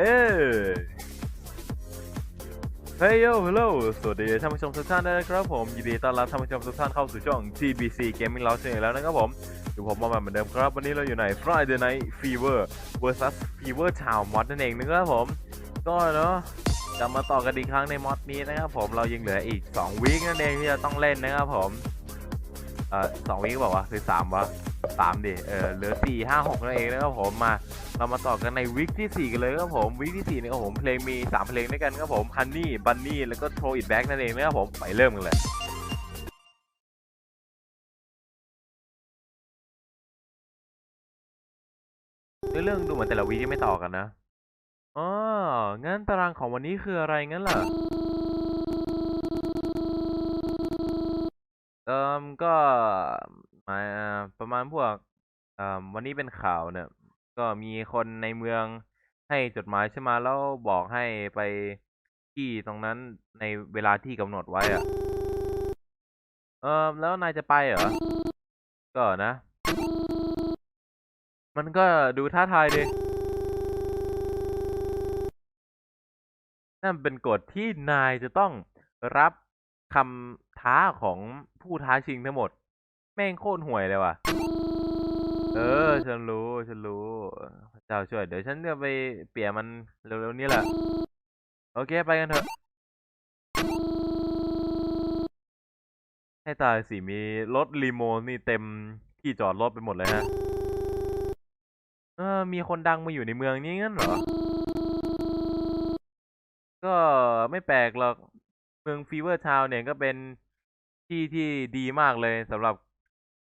เอ้เฮ้ยโยฮัลโหลสวัสดีท่านผู้ชมทุกท่านด้วยนะครับผม ยินดีต้อนรับท่านผู้ชมทุกท่านเข้าสู่ช่อง TBC Gaming Lounge อีกแล้วนะครับผมอยู่ผมมาใหม่เหมือนเดิมครับ วันนี้เราอยู่ใน Friday Night Fever vs Fever Town Mod นั่นเองนะครับผม ก็เนาะจะมาต่อกันอีกครั้งในมอดนี้นะครับผมเรายังเหลืออีก 2 วีคนั่นเองที่จะต้องเล่นนะครับผมเอ่อสองวีคบอกว่าวะคือ3วะสามดิเออเหลือ4 5 6นั่นเองนะครับผมมา เรามาต่อกันในวิกที่ 4 กันเลยครับผมวิกที่ 4 เนี่ยครับผมเพลงมี 3 เพลงด้วยกันครับผม Honey Bunny แล้วก็ Throw It Back นั่นเองนะครับผมไปเริ่มกันเลยเรื่องดูเหมือนแต่ละวีที่ไม่ต่อกันนะอ๋องั้นตารางของวันนี้คืออะไรงั้นล่ะเอ่มก็มายอ่าประมาณพวกเอ่อวันนี้เป็นข่าวเนี่ย ก็มีคนในเมืองให้จดหมายใช่ไหมาแล้วบอกให้ไปที่ตรงนั้นในเวลาที่กำหนดไว้อะเออแล้วนายจะไปเหรอ ก็นะ มันก็ดูท้าทายดิ นั่นเป็นกฎที่นายจะต้องรับคำท้าของผู้ท้าชิงทั้งหมด แม่งโคตรห่วยเลยว่ะ ออ ฉันรู้ ฉันรู้พระเจ้าช่วย เดี๋ยวฉันจะไปเปลี่ยนมันเร็วๆนี้แหละ โอเค ไปกันเถอะ ให้ตายสิ มีรถลีโมนี่เต็มที่จอดรถไปหมดเลยฮะ เออ มีคนดังมาอยู่ในเมืองนี้งั้นเหรอ ก็ไม่แปลกหรอก เมืองฟีเวอร์ทาวน์เนี่ยก็เป็นที่ที่ดีมากเลยสำหรับ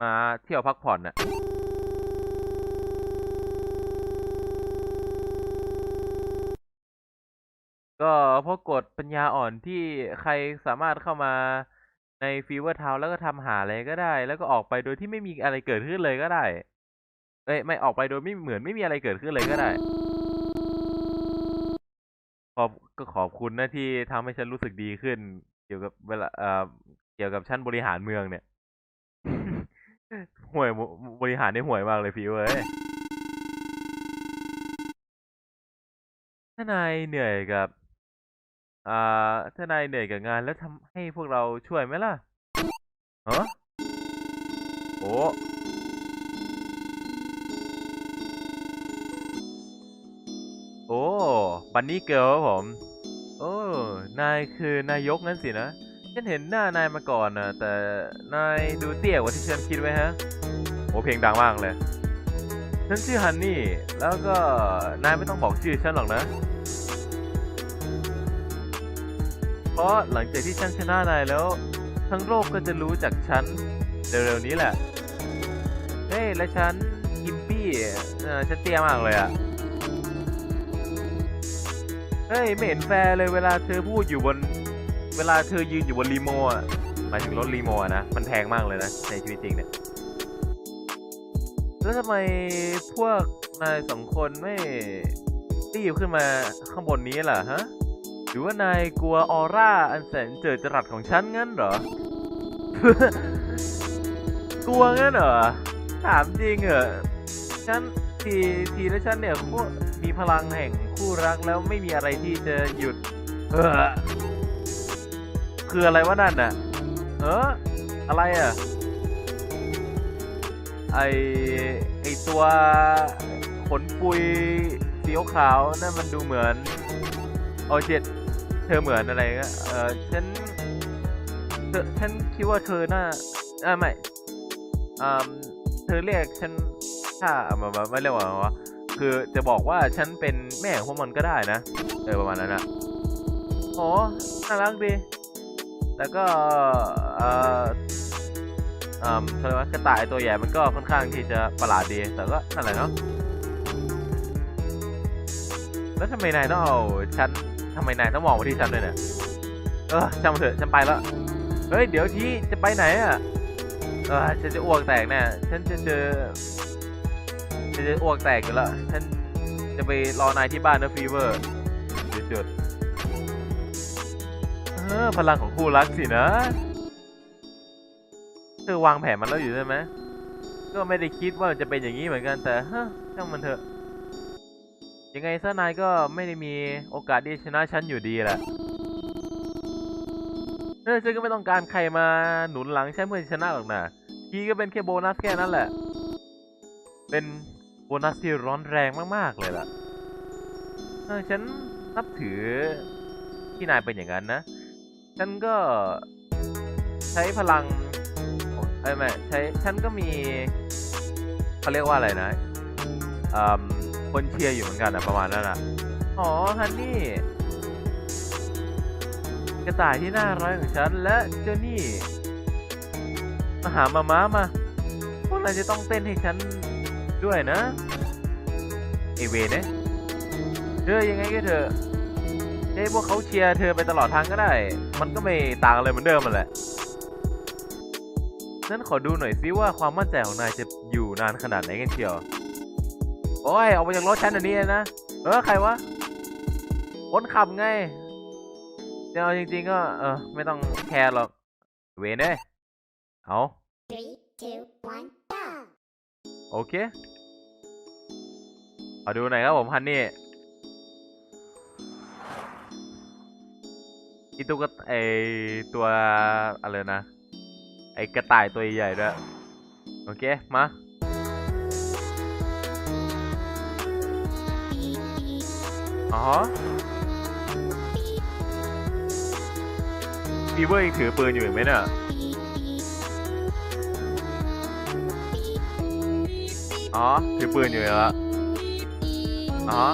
มาเที่ยวพักผ่อนน่ะ ก็เพราะกฎปัญญาอ่อนที่ใครสามารถเข้ามาในฟีเวอร์ทาวแล้วก็ทำหาอะไรก็ได้ แล้วก็ออกไปโดยที่ไม่มีอะไรเกิดขึ้นเลยก็ได้เอ้ยไม่ออกไปโดยไม่เหมือนไม่มีอะไรเกิดขึ้นเลยก็ได้ ขอบก็ขอบคุณนะที่ทำให้ฉันรู้สึกดีขึ้น เกี่ยวกับเวลาเอ่อเกี่ยวกับชั้นบริหารเมืองเนี่ยห่วยบริหารได้ห่วยมากเลยพี่เว้ยถ้านายเหนื่อยกับ อ่าถ้านายเหนื่อยกับงานแล้วทำให้พวกเราช่วยไหมล่ะฮะโอ้โอ้บันนี่เกิร์ลครับผม โอ้ นายคือนายกนั่นสินะ ฉันเห็นหน้านายมาก่อนนะแต่นายดูเตี้ยกว่าที่ฉันคิดไว้ฮะ โอ้เพลงดังมากเลย ฉันชื่อฮันนี่ แล้วก็นายไม่ต้องบอกชื่อฉันหรอกนะ ราะหลังจากที่ฉันชนะนายแล้ว ทั้งโลกก็จะรู้จักฉันเร็วๆนี้แหละ เฮ้ยและฉันกิมปี้เออฉันเตี้ยมากเลยอะเฮ้ยไม่เห็นแฟร์เลยเวลาเธอพูดอยู่บน เวลาเธอยืนอยู่บนรีโมอะหมายถึงรถรีโมอะนะ มันแพงมากเลยนะ ในชีวิตจริงเนี่ย แล้วทำไมพวกนายสองคนไม่รีบขึ้นมาข้างบนนี้ล่ะฮะ หรือว่านายกลัวออร่าอันแสนเจิดจรัสของฉันงั้นเหรอ กลัวงั้นเหรอ ถามจริงเหรอ ฉันทีทีและฉันเนี่ยคตรมีพลังแห่งคู่รักแล้วไม่มีอะไรที่จะหยุด เออคืออะไรวะนั่นน่ะ เอออะไรอะ ไอไอตัวขนปุยสีขาวนั่นมันดูเหมือนโอเจ็ด ธอเหมือนอะไรเงี้ยเออฉันเธอฉันคิดว่าเธอน่าอ่าไม่อ่าเธอเรียกฉันถ้าอะมามาไม่เรียกว่าคือจะบอกว่าฉันเป็นแม่ของพวกมันก็ได้นะเออประมาณนั้นอะโอ้น่ารักดี แล้วก็เอ่ออ่าเขาเรียกว่ากระต่ายตัวใหญ่มันก็ค่อนข้างที่จะประหลาดดี แต่ก็นั่นแหละเนาะแล้วทำไมนายต้องเอาฉัน ทำไมนายต้องมองมาที่ฉันด้วยเนี่ยเออช่างมันเถอะฉันไปแล้วเฮ้ยเดี๋ยวทีจะไปไหนอะเออฉันจะอ้วกแตกแน่ฉันจะเจอฉันจะอ้วกแตกอยู่แล้วฉันจะไปรอนายที่บ้านนะฟีเวอร์จุดเออพลังของคู่รักสินะเธอวางแผนมันแล้วอยู่ใช่ไหมก็ไม่ได้คิดว่าจะเป็นอย่างนี้เหมือนกันแต่ฮะช่างมันเถอะ ยังไงซะนายก็ไม่ได้มีโอกาสที่ชนะฉันอยู่ดีแหละเออฉันก็ไม่ต้องการใครมาหนุนหลังฉันเพื่อชนะหรอกนะทีก็เป็นแค่โบนัสแค่นั้นแหละ เป็นโบนัสที่ร้อนแรงมากๆเลยล่ะเออฉันนับถือที่นายเป็นอย่างนั้นนะ ฉันก็ใช้พลังของเอ้ยไม่ใช้ฉันก็มีเขาเรียกว่าอะไรนะอืม คนเชียร์อยู่เหมือนกันนะประมาณนั้นนะอ๋อฮันนี่ กระต่ายที่น่ารักของฉันและเจ้านี่มาหามาม้ามาพวกนายจะต้องเต้นให้ฉันด้วยนะไอเวเนี่ยเธอยังไงก็เถอะให้พวกเขาเชียร์เธอไปตลอดทางก็ได้ มันก็ไม่ต่างอะไรเหมือนเดิมมันแหละนั้นขอดูหน่อยซิว่าความมั่นใจของนายจะอยู่นานขนาดไหนกันเชียว โอ้ยออกมาจากรถฉันอันนี้เลยนะ เออใครวะคนขับไงจะเอาจริง ๆ ก็ เออ ไม่ต้องแคร์หรอก เวนเอ้ยเอา Three, two, one, go! โอเค เอาดูหน่อยครับผมฮันนี่อีตุ๊กตาไอตัวอะไรนะ ไอกระต่ายตัวใหญ่ด้วย โอเค มา อ๋อฟีเวอร์ยังถือปืนอยู่เห็นไหมเนี่ยอ๋อถือปืนอยู่แล้วอ๋อ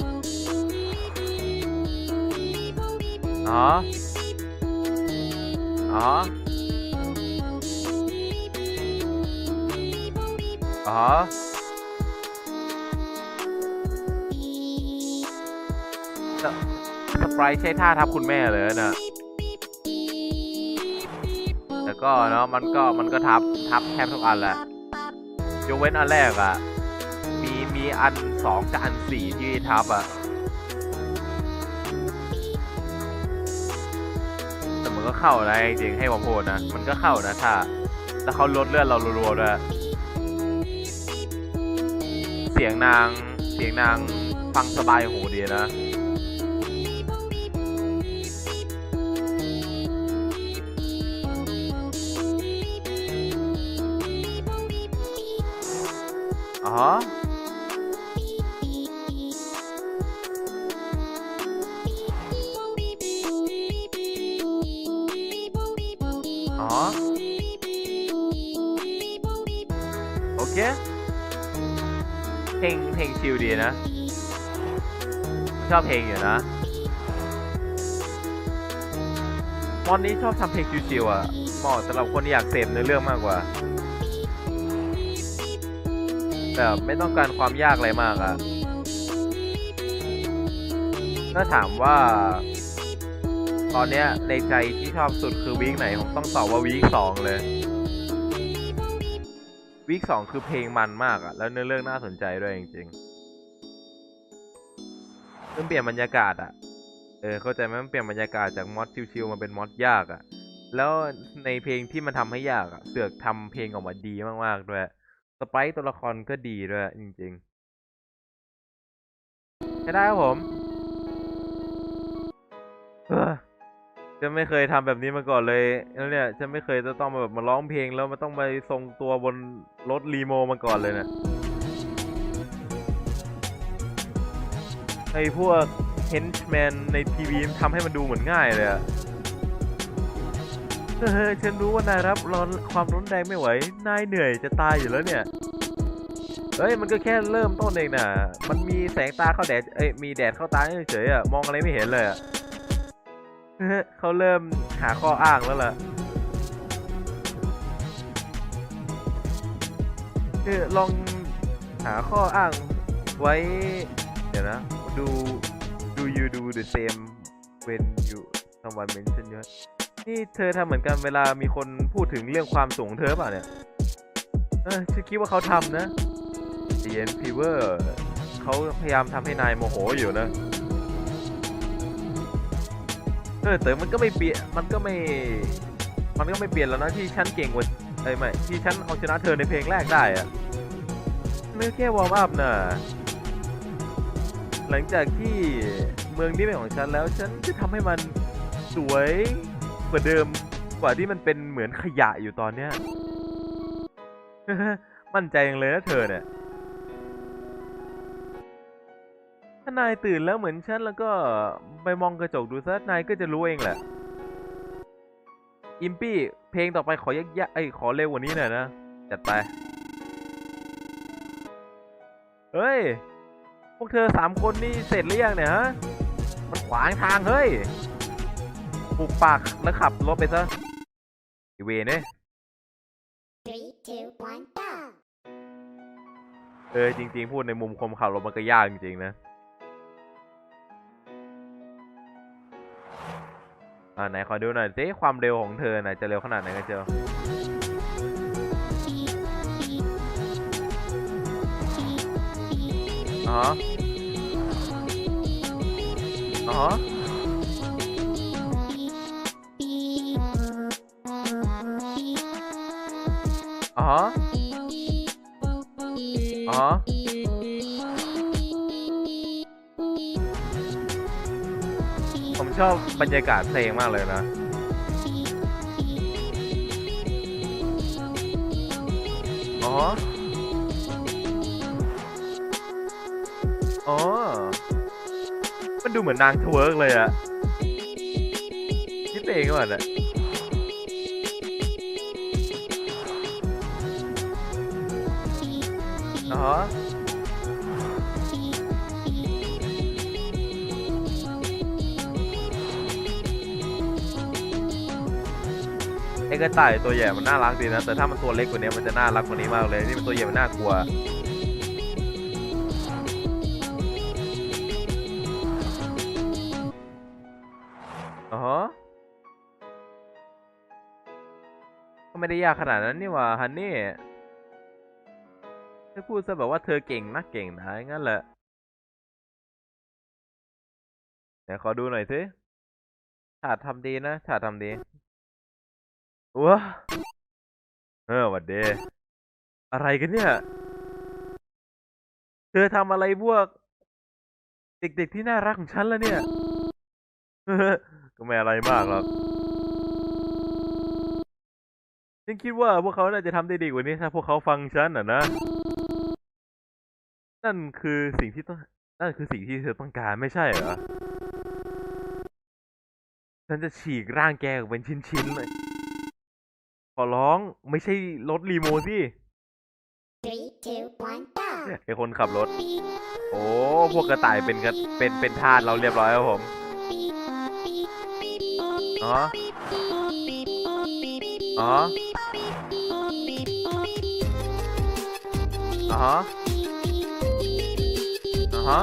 อ๋ออ๋ออ๋ สไปรท์ใช้ท่าทับคุณแม่เลยนะแต่ก็เนาะมันก็มันก็ทับทับแทบทุกอันแหละยกเว้นอันแรกอะมีมีอันสองกับอันสี่ที่ทับอะแต่มันก็เข้านะจริงให้ผมพูดนะมันก็เข้านะถ้าแล้วเขาลดเลือดเรารัวๆด้วยเสียงนางเสียงนางฟังสบายหูดีนะ อ๋อ โอเค เพลงเพลงชิลดีนะ ชอบเพลงอยู่นะตอนนี้ชอบทำเพลงชิลๆอะเหมาะสำหรับคนที่อยากเสพเนื้อเรื่องมากกว่าแบบไม่ต้องการความยากอะไรมากอะ ถ้าถามว่า ตอนเนี้ยในใจที่ชอบสุดคือวีคไหนผมต้องตอบว่าวีคสองเลยวีคสองคือเพลงมันมากอะแล้วเนื้อเรื่องน่าสนใจด้วยจริงๆมันเปลี่ยนบรรยากาศอะเออเข้าใจไหมมันเปลี่ยนบรรยากาศจากมอดชิวๆมาเป็นมอดยากอะแล้วในเพลงที่มันทำให้ยากอะเสือกทำเพลงออกมาดีมากๆด้วยสไปตัวละครก็ดีด้วยจริงๆใช้ได้ครับผมเฮ้อ จะไม่เคยทำแบบนี้มาก่อนเลยแล้วเนี่ยจะไม่เคยจะต้องมาแบบมาร้องเพลงแล้วมาต้องไปทรงตัวบนรถรีโมมาก่อนเลยเนะไอพวกเฮนช์แมนในทีวีทำให้มันดูเหมือนง่ายเลยอะเออฉันรู้ว่านายรับร้อนความร้อนแรงไม่ไหว นายเหนื่อยจะตายอยู่แล้วเนี่ย เฮ้ยมันก็แค่เริ่มต้นเองนะมันมีแสงตาเข้าแดด เอ้ยมีแดดเข้าตาเฉยๆอะมองอะไรไม่เห็นเลยอะ เขาเริ่มหาข้ออ้างแล้วล่ะเออลองหาข้ออ้างไว้ เดี๋ยวนะ ดู do you do the same when you someone mention you นี่เธอทำเหมือนกันเวลามีคนพูดถึงเรื่องความสูงของเธอเปล่าเนี่ย เออฉันคิดว่าเขาทำนะเย็นฟีเวอร์เขาพยายามทำให้นายโมโหอยู่นะ เออแต่มันก็ไม่เปลี่ยนมันก็ไม่ มันก็ไม่เปลี่ยนแล้วนะที่ฉันเก่งกว่าเอ้ยไม่ที่ฉันเอาชนะเธอในเพลงแรกได้อะไม่แค่วอร์มอัพนะหลังจากที่เมืองนี้เป็นของฉันแล้ว ฉันจะทำให้มันสวยกว่าเดิมกว่าที่มันเป็นเหมือนขยะอยู่ตอนเนี้ย มั่นใจยังเลยนะเธอเนี่ย ถ้านายตื่นแล้วเหมือนฉันแล้วก็ไปมองกระจกดูซะนายก็จะรู้เองแหละ อิมปี้ เพลงต่อไปขอยากๆไอ้ยขอเร็วกว่านี้หน่อยนะ จัดไป เฮ้ย พวกเธอสามคนนี่เสร็จหรือยังเนี่ยฮะ มันขวางทางเฮ้ยปุกปากแล้วขับรถไปซะไอเวเนี่ย Three, two, one, go. เออจริง ๆ พูดในมุมคนขับรถมันก็ยากจริง ๆ นะ อ่าไหนขอดูหน่อยสิความเร็วของเธอน่ะจะเร็วขนาดไหนกันเจียวอ๋ออ๋ออ๋ออ๋อ ชอบบรรยากาศเพลงมากเลยนะ อ๋อ อ๋อ มันดูเหมือนนางทเวิร์กเลยอะคิดเองก่อนอะอ๋อ กระต่ายตัวใหญ่มันน่ารักดีนะ แต่ถ้ามันตัวเล็กกว่านี้มันจะน่ารักกว่านี้มากเลย นี่มันตัวใหญ่มันน่ากลัว อ๋อก็ไม่ได้ยากขนาดนั้นนี่หว่าฮันนี่ถ้าพูดซะแบบว่าเธอเก่งนะเก่งนะงั้นแหละเดี๋ยวขอดูหน่อยสิฉาดทำดีนะฉาดทำดี ว้าเออวัดเดอะไรกันเนี่ย เธอทำอะไรพวก เด็กๆที่น่ารักของฉันแล้วเนี่ย ก็ไม่อะไรมากหรอกฉันคิดว่าพวกเขาน่าจะทำได้ดีกว่านี้ถ้าพวกเขาฟังฉันอะนะ นั่นคือสิ่งที่ต้องนั่นคือสิ่งที่เธอต้องการไม่ใช่เหรอ ฉันจะฉีกร่างแกออกเป็นชิ้นๆเลย ขอร้องไม่ใช่รถรีโมสิ Three, two, one, go. ไอคนขับรถ โอ้พวกกระต่ายเป็นกระเป็นเป็นทาสเราเรียบร้อยครับผมอ๋ออ๋ออ๋อฮะอ๋อฮะ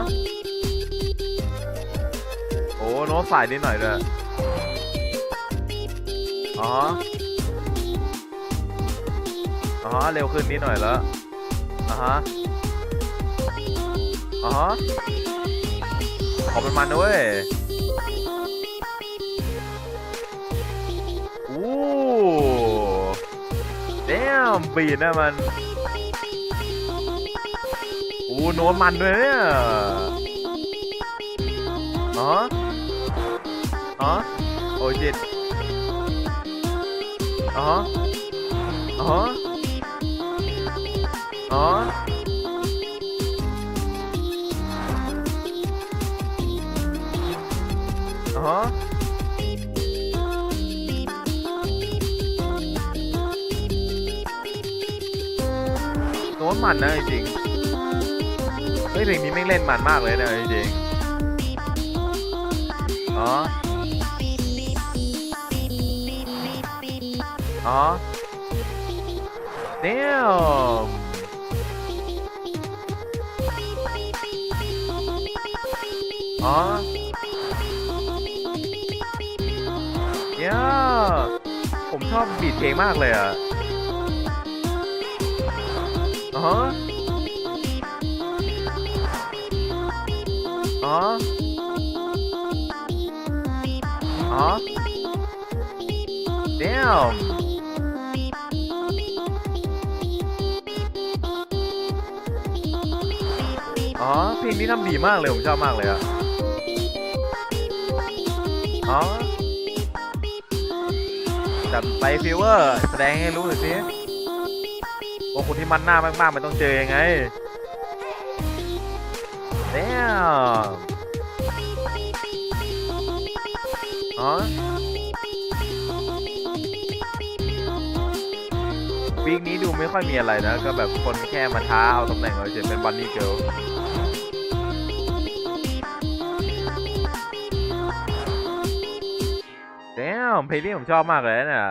โอ้โน้ตสายนิดหน่อยด้วยอ๋อฮะ อ๋อเร็วขึ้นนิดหน่อยแล้วอ๋อฮะอ๋อฮะขอเป็นมันนะเว้ยอู้เดมบีดนะมันโอ้โน้ตมันด้วยเนี่ยอ๋ออ๋อโอ้จิตอ๋ออ๋อ อ๋ออ๋อโน้ตมันนะจริงเฮ้ยเพลงนี้แม่เล่นมันมากเลยนะจริงอ๋ออ๋อเอ๋อเนี่ยผมชอบบีทเพลงมากเลยอะอ๋ออ๋ออ๋อ damn อ๋ออ๋อเพลงนี้ทำดีมากเลย ผมชอบมากเลยอะ อ๋อจัดไปฟิวเวอร์แสดงให้รู้หน่อยสิว่าคนที่มันหน้ามากๆมันต้องเจอยังไงเด้อ๋อวีคนี้ดูไม่ค่อยมีอะไรนะ ก็แบบคนแค่มาท้าเอาตำแหน่งเราเฉยเป็นบันนี่เกิล เด้เพลงนี้ผมชอบมากเลยนะเนี่ย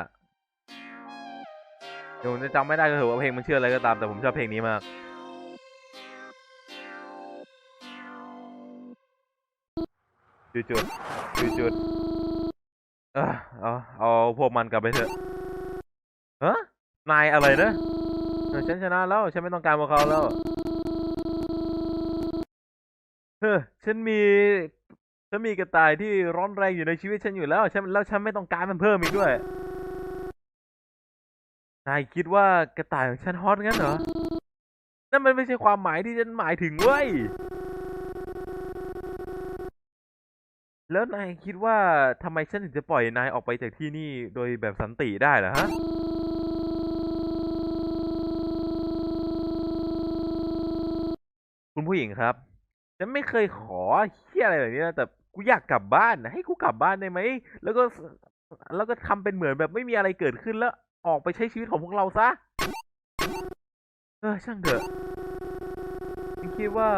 ผมจะจำไม่ได้ก็เถอะว่าเพลงมันชื่ออะไรก็ตามแต่ผมชอบเพลงนี้มากจุดจุดจุดจุดๆเออเอาเอาพวกมันกลับไปเถอะฮะนายอะไรนะเออฉันชนะแล้วฉันไม่ต้องการพวกเขาแล้วเฮ้อฉันมี ฉันมีกระต่ายที่ร้อนแรงอยู่ในชีวิตฉันอยู่แล้วฉันแล้วฉันไม่ต้องการมันเพิ่มอีกด้วย นายคิดว่ากระต่ายของฉันฮอตงั้นเหรอ นั่นมันไม่ใช่ความหมายที่ฉันหมายถึงเว้ย แล้วนายคิดว่าทำไมฉันถึงจะปล่อยนายออกไปจากที่นี่โดยแบบสันติได้เหรอฮะคุณผู้หญิงครับ ฉันไม่เคยขอเฮียอะไรแบบนี้นะแต่ กูอยากกลับบ้านนะให้กูกลับบ้านได้ไหมแล้วก็แล้วก็ทำเป็นเหมือนแบบไม่มีอะไรเกิดขึ้นแล้วออกไปใช้ชีวิตของพวกเราซะ เออช่างเถอะฉันคิดว่า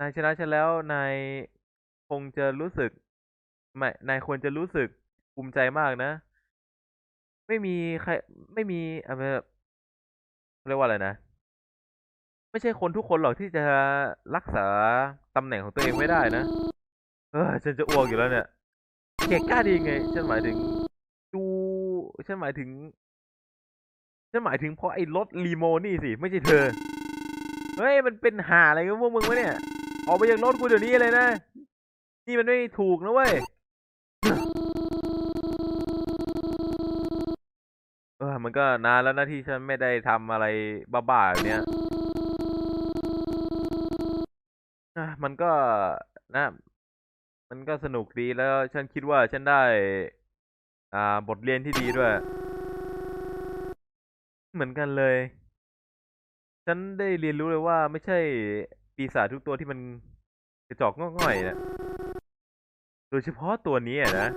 นายชนะฉันแล้วนายคงจะรู้สึกไม่นายควรจะรู้สึกภูมิใจมากนะ ไม่มีใคร ไม่มีอะไรเรียกว่าอะไรนะ ไม่ใช่คนทุกคนหรอกที่จะรักษาตำแหน่งของตัวเองไม่ได้นะ เออฉันจะอ้วกอยู่แล้วเนี่ยเก่งกล้าดีไง ฉันหมายถึงดูฉันหมายถึง ฉันหมายถึงเพราะไอ้รถลีโมนี่สิ ไม่ใช่เธอ เฮ้ย มันเป็นหาอะไรกับพวกมึงวะเนี่ย ออกไปจากรถกูเดี๋ยวนี้เลยนะ นี่มันไม่ถูกนะเว้ยเออมันก็นานแล้วนะที่ฉันไม่ได้ทำอะไรบ้าๆแบบเนี้ยอะมันก็นะ มันก็สนุกดีแล้วฉันคิดว่าฉันได้ อ่า บทเรียนที่ดีด้วย เหมือนกันเลย ฉันได้เรียนรู้เลยว่าไม่ใช่ปีศาจทุกตัวที่มันกระจอกง่อยๆนะโดยเฉพาะตัวนี้อะนะ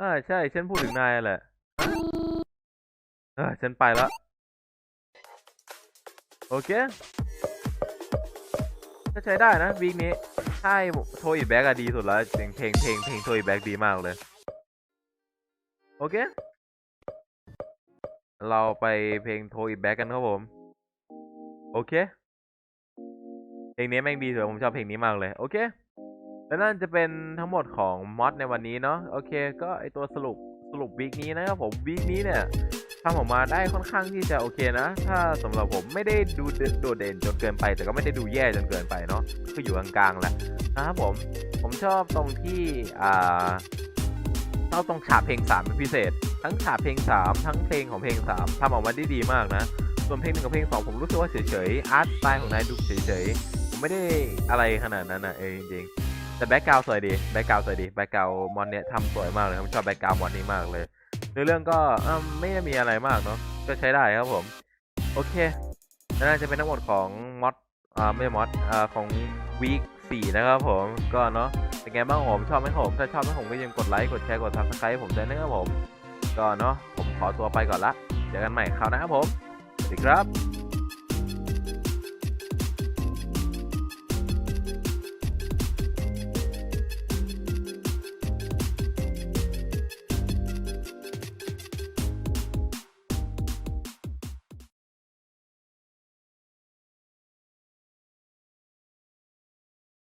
อ่าใช่ ฉันพูดถึงนายแหละเออฉันไปแล้วโอเคก็ใช้ได้นะวีคนี้ ใช่โทอีแบ็กอะดีสุดแล้วเพลงเพลงเพลงเพลงโทอีแบ็กดีมากเลย โอเค เราไปเพลงโทอีแบ็กกันครับผม โอเค เพลงนี้แม่งดีสุดผมชอบเพลงนี้มากเลย โอเค และนั่นจะเป็นทั้งหมดของมอดในวันนี้เนาะ โอเค ก็ไอตัวสรุปสรุปวีคนี้นะครับผมวีคนี้เนี่ย ทำออกมาได้ค่อนข้างที่จะโอเคนะ ถ้าสำหรับผมไม่ได้ดูโดดเด่นจนเกินไป แต่ก็ไม่ได้ดูแย่จนเกินไปเนาะก็อยู่กลางๆแหละนะครับผมผมชอบตรงที่อ่าชอบตรงฉากเพลงสามเป็นพิเศษ ทั้งฉากเพลงสามทั้งเพลงของเพลงสามทำออกมาได้ดีมากนะส่วนเพลงหนึ่งกับเพลงสองผมรู้สึกว่าเฉยๆอาร์ตสไตล์ของนายดูเฉยๆผมไม่ได้อะไรขนาดนั้นนะเออจริงๆแต่แบ็กกราวสวยดีแบ็กกราวสวยดีแบ็กกราวมอนเนี่ยทำสวยมากเลยผมชอบแบ็กกราวมอนนี้มากเลย ในเรื่องก็ไม่ได้มีอะไรมากเนาะก็ใช้ได้ครับผม โอเคน่าจะเป็นทั้งหมดของมอดอ่าไม่ใช่มอดอ่าของวีคสี่นะครับผมก็เนาะเป็นไงบ้างผมชอบไหมผมถ้าชอบไหมผมก็ยังกดไลค์กดแชร์กดซับสไครต์ให้ผมด้วยนะครับผม ก็เนาะผมขอตัวไปก่อนละเจอกันใหม่คราวหน้าครับผมสวัสดีครับ